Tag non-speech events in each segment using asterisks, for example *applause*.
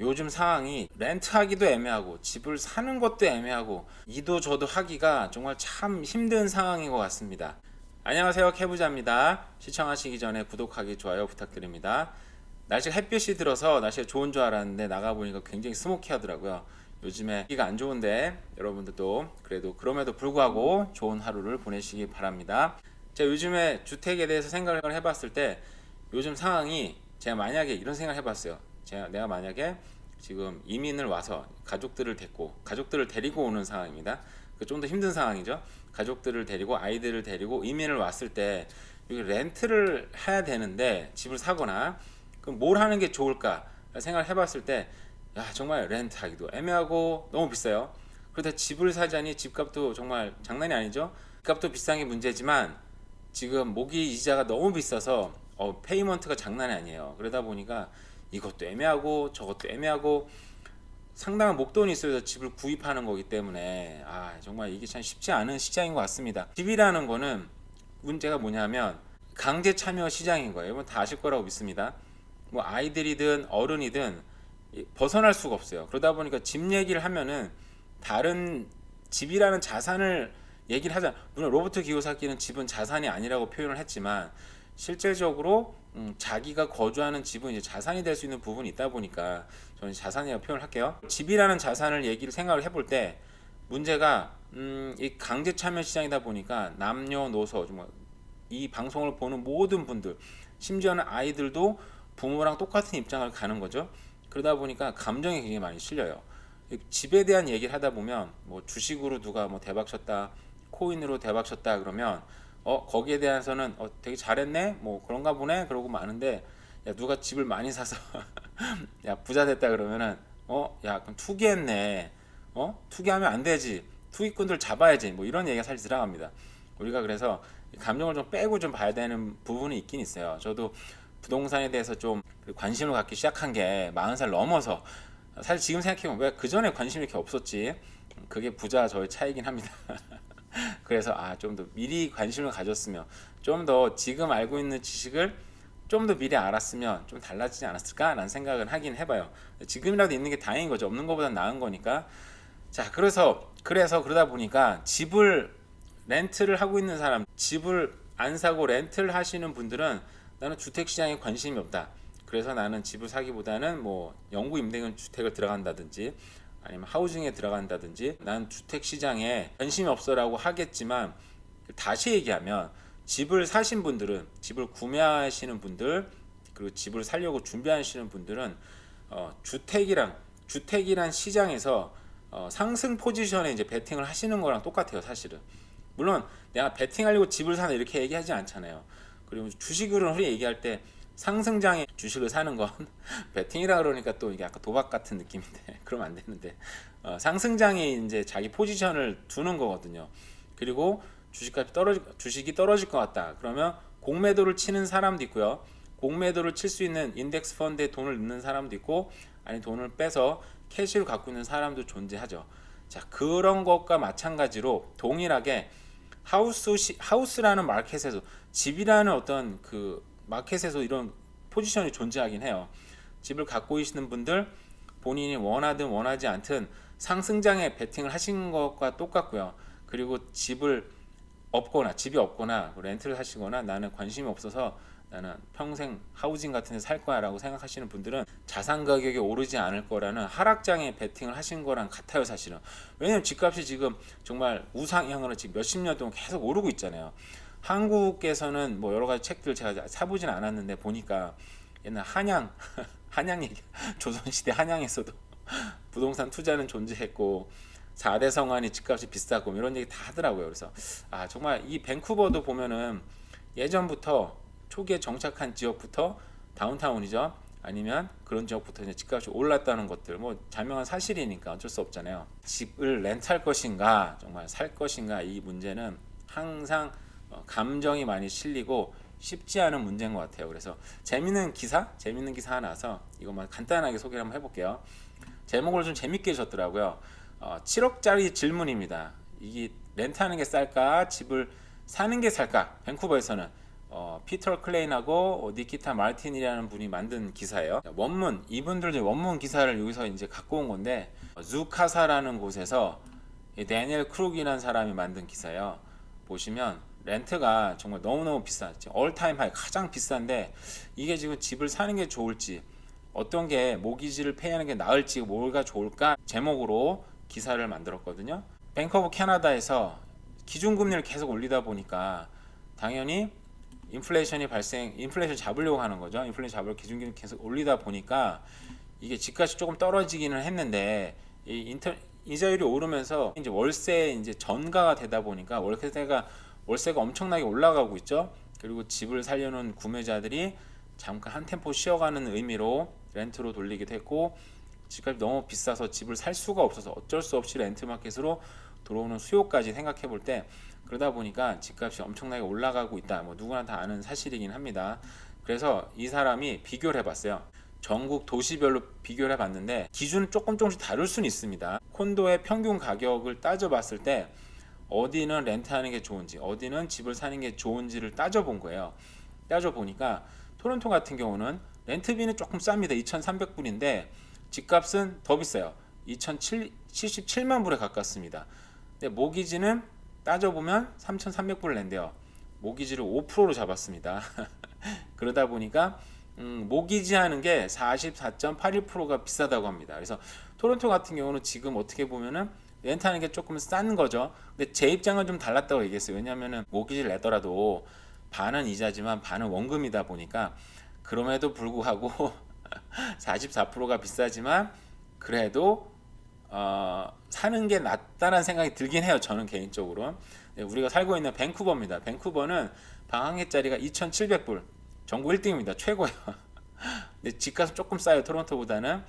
요즘 상황이 렌트하기도 애매하고 집을 사는 것도 애매하고 이도 저도 하기가 정말 참 힘든 상황인 것 같습니다. 안녕하세요 캐부자입니다. 시청하시기 전에 구독하기 좋아요 부탁드립니다. 날씨가 햇빛이 들어서 날씨가 좋은 줄 알았는데 나가 보니까 굉장히 스모키하더라고요. 요즘에 기가 안 좋은데 여러분들도 그래도 그럼에도 불구하고 좋은 하루를 보내시기 바랍니다. 제가 요즘에 주택에 대해서 생각을 해봤을 때 요즘 상황이 제가 만약에 이런 생각을 해봤어요. 제가 내가 만약에 지금 이민을 와서 가족들을 데리고 가족들을 데리고 오는 상황입니다. 좀더 힘든 상황이죠. 가족들을 데리고 아이들을 데리고 이민을 왔을 때 렌트를 해야 되는데 집을 사거나 그럼 뭘 하는 게 좋을까 생각을 해봤을 때 야, 정말 렌트하기도 애매하고 너무 비싸요. 그러다 집을 사자니 집값도 정말 장난이 아니죠. 집값도 비싼 게 문제지만 지금 모기 이자가 너무 비싸서 어, 페이먼트가 장난이 아니에요. 그러다 보니까 이것도 애매하고 저것도 애매하고 상당한 목돈이 있어서 집을 구입하는 거기 때문에 아 정말 이게 참 쉽지 않은 시장인 것 같습니다. 집이라는 거는 문제가 뭐냐면 강제 참여 시장인 거예요. 이건 다 아실 거라고 믿습니다. 뭐 아이들이든 어른이든 이- 벗어날 수가 없어요. 그러다 보니까 집 얘기를 하면은 다른 집이라는 자산을 얘기를 하자. 물론 로버트 기요사키는 집은 자산이 아니라고 표현을 했지만 실제적으로 음, 자기가 거주하는 집은 이제 자산이 될 수 있는 부분이 있다 보니까 저는 자산이라고 표현을 할게요. 집이라는 자산을 얘기를 생각을 해볼 때 문제가 음, 이 강제 참여 시장이다 보니까 남녀노소 이 방송을 보는 모든 분들 심지어는 아이들도 부모랑 똑같은 입장을 가는 거죠. 그러다 보니까 감정이 굉장히 많이 실려요. 이 집에 대한 얘기를 하다 보면 뭐 주식으로 누가 뭐 대박 쳤다, 코인으로 대박 쳤다 그러면 어 거기에 대해서는 어 되게 잘했네, 뭐 그런가 보네 그러고 마는데 야 누가 집을 많이 사서 *laughs* 야 부자 됐다 그러면은 어 야 그럼 투기했네, 어 투기하면 안 되지, 투기꾼들 잡아야지 뭐 이런 얘기가 사실 들어갑니다. 우리가 그래서 감정을 좀 빼고 좀 봐야 되는 부분이 있긴 있어요. 저도 부동산에 대해서 좀 관심을 갖기 시작한 게 40살 넘어서 사실 지금 생각해보면 왜 그 전에 관심이 이렇게 없었지? 그게 부자 저의 차이긴 합니다. *laughs* *laughs* 그래서 아 좀 더 미리 관심을 가졌으면 좀 더 지금 알고 있는 지식을 좀 더 미리 알았으면 좀 달라지지 않았을까라는 생각은 하긴 해봐요. 지금이라도 있는 게 다행인 거죠. 없는 것보다 나은 거니까. 자, 그래서 그래서 그러다 보니까 집을 렌트를 하고 있는 사람, 집을 안 사고 렌트를 하시는 분들은 나는 주택 시장에 관심이 없다. 그래서 나는 집을 사기보다는 뭐 영구 임대인 주택을 들어간다든지 아니면 하우징에 들어간다든지 난 주택 시장에 관심이 없어라고 하겠지만 다시 얘기하면 집을 사신 분들은 집을 구매하시는 분들 그리고 집을 살려고 준비하시는 분들은 어, 주택이랑 주택이란 시장에서 어, 상승 포지션에 이제 베팅을 하시는 거랑 똑같아요 사실은. 물론 내가 베팅하려고 집을 사는 이렇게 얘기하지 않잖아요. 그리고 주식으로는 흔히 얘기할 때 상승장에 주식을 사는 건 *laughs* 베팅이라 그러니까 또 이게 약간 도박 같은 느낌인데 *laughs* 그러면 안 되는데 어, 상승장에 이제 자기 포지션을 두는 거거든요. 그리고 주식값이 떨어질 주식이 떨어질 것 같다. 그러면 공매도를 치는 사람도 있고요. 공매도를 칠 수 있는 인덱스 펀드에 돈을 넣는 사람도 있고 아니 돈을 빼서 캐시를 갖고 있는 사람도 존재하죠. 자 그런 것과 마찬가지로 동일하게 하우스 시, 하우스라는 마켓에서 집이라는 어떤 그 마켓에서 이런 포지션이 존재하긴 해요. 집을 갖고 계시는 분들 본인이 원하든 원하지 않든 상승장에 베팅을 하신 것과 똑같고요. 그리고 집을 없거나 집이 없거나 뭐 렌트를 하시거나 나는 관심이 없어서 나는 평생 하우징 같은 데 살 거야라고 생각하시는 분들은 자산 가격이 오르지 않을 거라는 하락장에 베팅을 하신 거랑 같아요 사실은 왜냐면 집값이 지금 정말 우상향으로 지금 몇십 년 동안 계속 오르고 있잖아요 한국에서는 뭐 여러 가지 책들 제가 사보진 않았는데 보니까 옛날 한양 *laughs* 한양 얘기 *laughs* 조선시대 한양에서도 *laughs* 부동산 투자는 존재했고 4대 성안이 집값이 비싸고 이런 얘기 다 하더라고요. 그래서 아 정말 이 밴쿠버도 보면은 예전부터 초기에 정착한 지역부터 다운타운이죠. 아니면 그런 지역부터 이제 집값이 올랐다는 것들 뭐 자명한 사실이니까 어쩔 수 없잖아요. 집을 렌트할 것인가 정말 살 것인가 이 문제는 항상 어, 감정이 많이 실리고 쉽지 않은 문제인 것 같아요. 그래서 재밌는 기사, 재밌는 기사 하나 서 이것만 간단하게 소개를 한번 해볼게요. 제목을 좀 재밌게 줬더라고요. 어, 7억짜리 질문입니다. 이게 렌트하는 게 쌀까, 집을 사는 게 쌀까? 밴쿠버에서는 어, 피터 클레인하고 어, 니키타 마르틴이라는 분이 만든 기사예요. 자, 원문 이분들 중 원문 기사를 여기서 이제 갖고 온 건데 어, zu카사라는 곳에서 이 데니엘 크룩이라는 사람이 만든 기사예요. 보시면 렌트가 정말 너무너무 비싸. 올타임 하이 가장 비싼데 이게 지금 집을 사는 게 좋을지 어떤 게 모기지를 페이하는 게 나을지 뭐가 좋을까 제목으로 기사를 만들었거든요. 뱅크 오브 캐나다에서 기준금리를 계속 올리다 보니까 당연히 인플레이션이 발생, 인플레이션 잡으려고 하는 거죠. 인플레이션 잡을 기준금리 계속 올리다 보니까 이게 집값이 조금 떨어지기는 했는데 이 인터 이자율이 오르면서 이제 월세 이제 전가가 되다 보니까 월세가 월세가 엄청나게 올라가고 있죠. 그리고 집을 살려는 구매자들이 잠깐 한 템포 쉬어가는 의미로 렌트로 돌리기도 했고 집값이 너무 비싸서 집을 살 수가 없어서 어쩔 수 없이 렌트 마켓으로 들어오는 수요까지 생각해 볼 때 그러다 보니까 집값이 엄청나게 올라가고 있다. 뭐 누구나 다 아는 사실이긴 합니다. 그래서 이 사람이 비교를 해봤어요. 전국 도시별로 비교를 해봤는데 기준 조금 조금씩 다를 수는 있습니다. 콘도의 평균 가격을 따져봤을 때 어디는 렌트하는 게 좋은지 어디는 집을 사는 게 좋은지를 따져본 거예요. 따져보니까 토론토 같은 경우는 렌트비는 조금 쌉니다. 2,300불인데 집값은 더 비싸요. 2,077만 불에 가깝습니다. 근데 모기지는 따져보면 3,300불을 낸대요. 모기지를 5%로 잡았습니다. *laughs* 그러다 보니까 음, 모기지 하는 게 44.81%가 비싸다고 합니다. 그래서 토론토 같은 경우는 지금 어떻게 보면은 렌트하는 게 조금 싼 거죠. 근데 제 입장은 좀 달랐다고 얘기했어요. 왜냐하면은 모기지를 내더라도 반은 이자지만 반은 원금이다 보니까 그럼에도 불구하고 *laughs* 44%가 비싸지만 그래도 어, 사는 게 낫다는 생각이 들긴 해요. 저는 개인적으로. 네, 우리가 살고 있는 밴쿠버입니다. 밴쿠버는 방 한 개짜리가 2,700불. 전국 1등입니다. 최고예요. *laughs* 근데 집값은 조금 싸요. 토론토보다는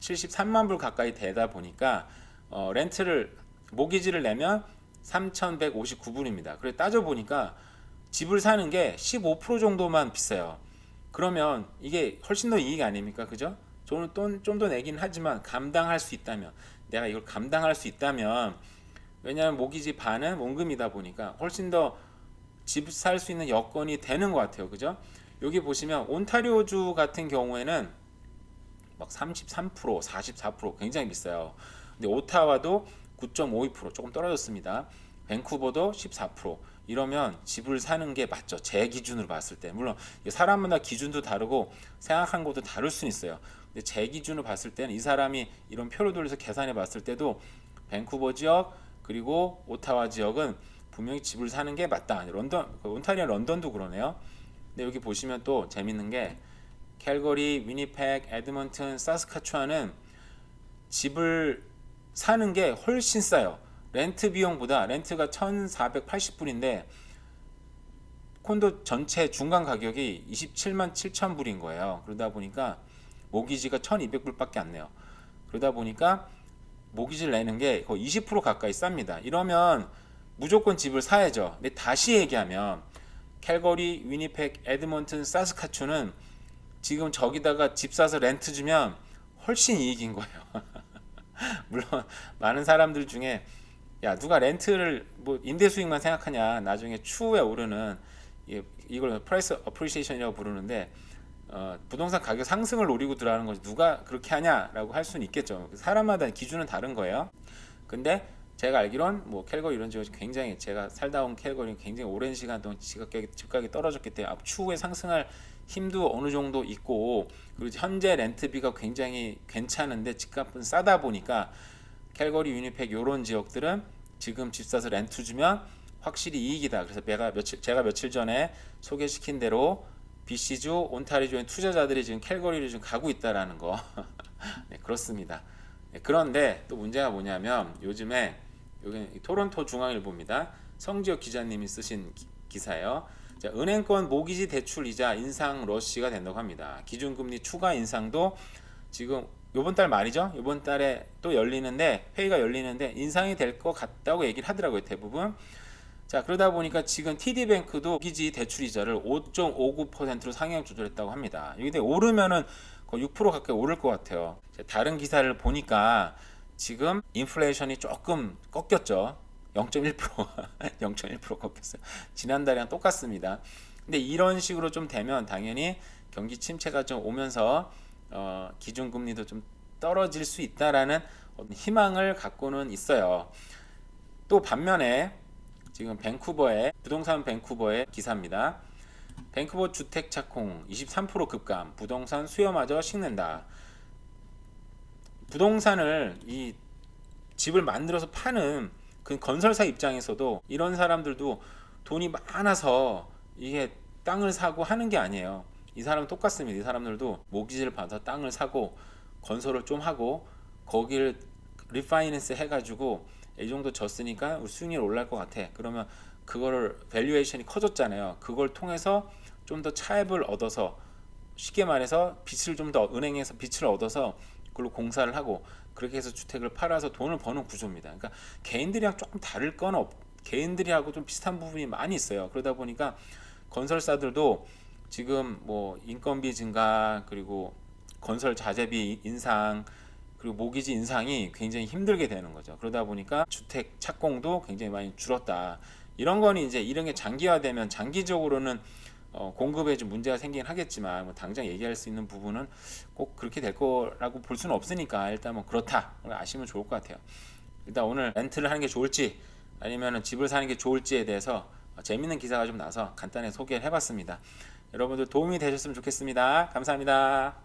73만 불 가까이 되다 보니까 어, 렌트를 모기지를 내면 3,159불입니다. 그래 따져 보니까 집을 사는 게 15% 정도만 비싸요. 그러면 이게 훨씬 더 이익 아닙니까? 그죠? 저는 좀 더 내긴 하지만 감당할 수 있다면 내가 이걸 감당할 수 있다면 왜냐하면 모기지 반은 원금이다 보니까 훨씬 더 집 살 수 있는 여건이 되는 것 같아요. 그죠? 여기 보시면 온타리오주 같은 경우에는 막 33%, 44% 굉장히 비싸요. 근데 오타와도 9.52% 조금 떨어졌습니다. 밴쿠버도 14% 이러면 집을 사는 게 맞죠. 제 기준으로 봤을 때 물론 사람마다 기준도 다르고 생각한 것도 다를 수 있어요. 근데 제 기준으로 봤을 때는 이 사람이 이런 표를 돌려서 계산해 봤을 때도 밴쿠버 지역 그리고 오타와 지역은 분명히 집을 사는 게 맞다. 런던 온타리오 런던도 그러네요. 근데 여기 보시면 또 재밌는 게 캘거리, 위니펙, 에드먼튼, 사스카추안은 집을 사는 게 훨씬 싸요. 렌트 비용보다 렌트가 1,480불인데 콘도 전체 중간 가격이 27만 7천 불인 거예요. 그러다 보니까 모기지가 1,200불밖에 안 내요. 그러다 보니까 모기지를 내는 게 거의 20% 가까이 쌉니다. 이러면 무조건 집을 사야죠. 근데 다시 얘기하면 캘거리, 위니펙, 에드먼튼, 사스카추는 지금 저기다가 집 사서 렌트 주면 훨씬 이익인 거예요. *laughs* *laughs* 물론 많은 사람들 중에 야 누가 렌트를 뭐 임대 수익만 생각하냐 나중에 추후에 오르는 이- 이걸 프라이스 어프리시에이션이라고 부르는데 어, 부동산 가격 상승을 노리고 들어가는 거지 누가 그렇게 하냐라고 할 수는 있겠죠. 사람마다 기준은 다른 거예요. 근데 제가 알기론 뭐 캘거리 이런 지역이 굉장히 제가 살다 온 캘거리 굉장히 오랜 시간 동안 집가격이, 집가격이 떨어졌기 때문에 앞 추후에 상승할 힘도 어느 정도 있고 그리고 현재 렌트비가 굉장히 괜찮은데 집값은 싸다 보니까 캘거리, 유니펙 이런 지역들은 지금 집 사서 렌트 주면 확실히 이익이다. 그래서 제가 며칠 제가 며칠 전에 소개시킨 대로 BC주, 온타리주의 투자자들이 지금 캘거리를 지금 가고 있다라는 거. *laughs* 네, 그렇습니다. 네, 그런데 또 문제가 뭐냐면 요즘에 여기 토론토 중앙일보입니다. 성지혁 기자님이 쓰신 기, 기사예요. 자, 은행권 모기지 대출 이자 인상 러시가 된다고 합니다. 기준금리 추가 인상도 지금 요번 달 말이죠. 요번 달에 또 열리는데 회의가 열리는데 인상이 될 것 같다고 얘기를 하더라고요. 대부분. 자 그러다 보니까 지금 TD뱅크도 기지 대출 이자를 5.59%로 상향 조절했다고 합니다. 이게 오르면은 거의 6% 가까이 오를 것 같아요. 자, 다른 기사를 보니까 지금 인플레이션이 조금 꺾였죠. 0.1% 0.1% *laughs* 꺾였어요. 지난달이랑 똑같습니다. 근데 이런 식으로 좀 되면 당연히 경기 침체가 좀 오면서 어, 기준금리도 좀 떨어질 수 있다라는 희망을 갖고는 있어요. 또 반면에 지금 밴쿠버의 부동산 밴쿠버의 기사입니다. 밴쿠버 주택 착공 23% 급감, 부동산 수요마저 식는다. 부동산을 이 집을 만들어서 파는 그 건설사 입장에서도 이런 사람들도 돈이 많아서 이게 땅을 사고 하는 게 아니에요. 이 사람은 똑같습니다. 이 사람들도 모기지를 받아 땅을 사고 건설을 좀 하고 거기를 리파이낸스 해가지고 이 정도 졌으니까 수익률 올라갈 것 같아. 그러면 그거를 밸류에이션이 커졌잖아요. 그걸 통해서 좀 더 차입을 얻어서 쉽게 말해서 빚을 좀 더 은행에서 빚을 얻어서 그걸로 공사를 하고 그렇게 해서 주택을 팔아서 돈을 버는 구조입니다. 그러니까 개인들이랑 조금 다를 건 없. 개인들이하고 좀 비슷한 부분이 많이 있어요. 그러다 보니까 건설사들도 지금 뭐 인건비 증가 그리고 건설 자재비 인상 그리고 모기지 인상이 굉장히 힘들게 되는 거죠. 그러다 보니까 주택 착공도 굉장히 많이 줄었다. 이런 거는 이제 이런 게 장기화되면 장기적으로는 어, 공급에 좀 문제가 생기긴 하겠지만 뭐 당장 얘기할 수 있는 부분은 꼭 그렇게 될 거라고 볼 수는 없으니까 일단 뭐 그렇다 아시면 좋을 것 같아요. 일단 오늘 렌트를 하는 게 좋을지 아니면 집을 사는 게 좋을지에 대해서 어, 재밌는 기사가 좀 나서 간단히 소개를 해봤습니다. 여러분들 도움이 되셨으면 좋겠습니다. 감사합니다.